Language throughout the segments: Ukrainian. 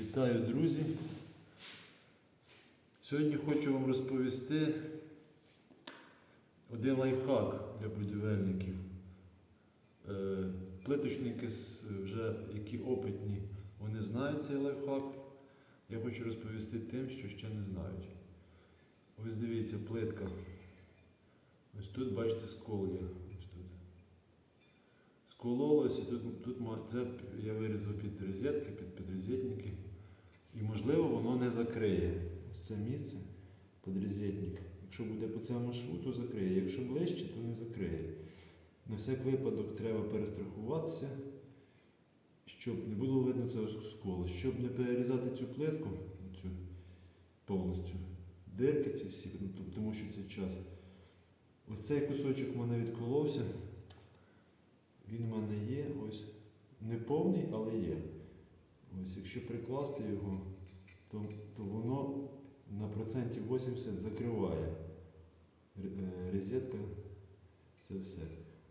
Вітаю, друзі! Сьогодні хочу вам розповісти один лайфхак для будівельників. Е, Плиточники, вже які опитні, вони знають цей лайфхак. Я хочу розповісти тим, що ще не знають. Ось дивіться, плитка. Ось тут, бачите, скол є. Ось тут. Скололось, і тут, тут це я вирізав під розетки, під підрозетники. І можливо воно не закриє. Ось це місце підрозетник. Якщо буде по цьому шву, то закриє. Якщо ближче, то не закриє. На всяк випадок треба перестрахуватися, щоб не було видно цього сколу. Щоб не перерізати цю плитку, цю повністю, дирки ці всі, ну, тому що це час. Ось цей кусочок в мене відколовся. Він в мене є, ось. Не повний, але є. Ось, якщо прикласти його, то, то воно на процентів 80 закриває е, розетка, це все.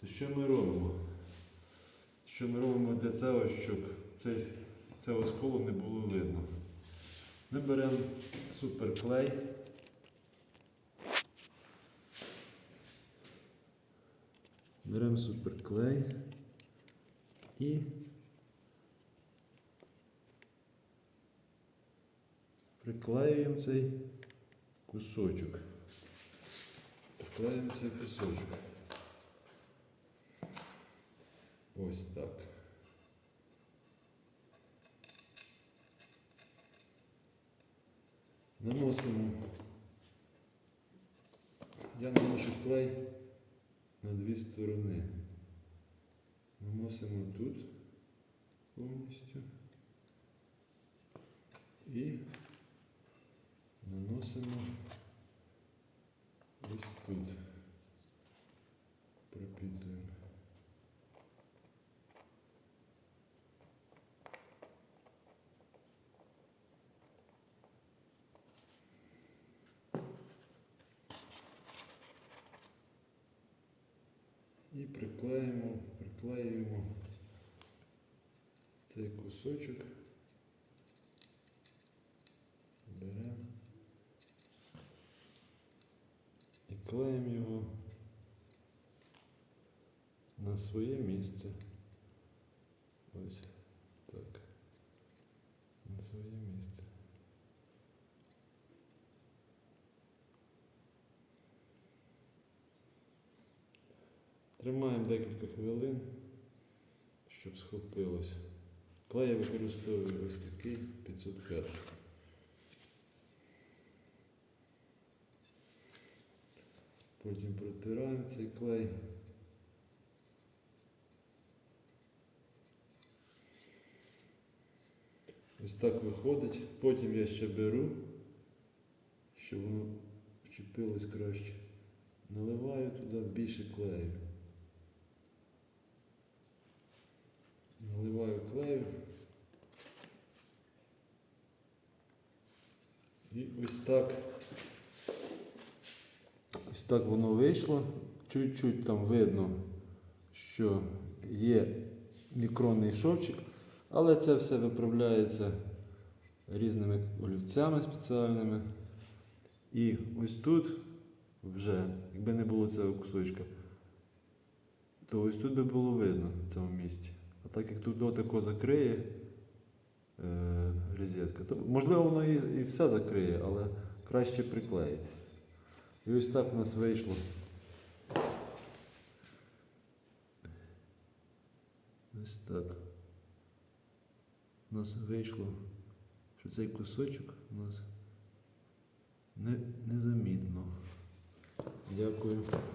То що ми робимо? Що ми робимо для цього, щоб цей, цього сколу не було видно? Ми беремо суперклей. Беремо суперклей і приклеюємо цей кусочок. Приклеюємо цей кусочок. Ось так. Наносимо. Я наношу клей на дві сторони. Наносимо тут повністю і наносимо ось тут. Пропітуємо. І приклеїмо, приклеюємо цей кусочок. Беремо і клеїмо його на своє місце. Ось так. На своє місце. Тримаємо декілька хвилин, щоб схопилось. Клей я використовую ось такий 505. Потім протираємо цей клей. Ось так виходить. Потім я ще беру, щоб воно вчепилось краще. Наливаю туди більше клею. Наливаю клею. І ось так. Так воно вийшло. Чуть-чуть там видно, що є мікронний шовчик, але це все виправляється різними олівцями спеціальними. І ось тут вже, якби не було цього кусочка, то ось тут би було видно в цьому місці. А так як тут дотико закриє е, розетка, то можливо воно і, і все закриє, але краще приклеїти. І ось так у нас вийшло. Ось так. У нас вийшло, що цей кусочок у нас не, незамітно. Дякую.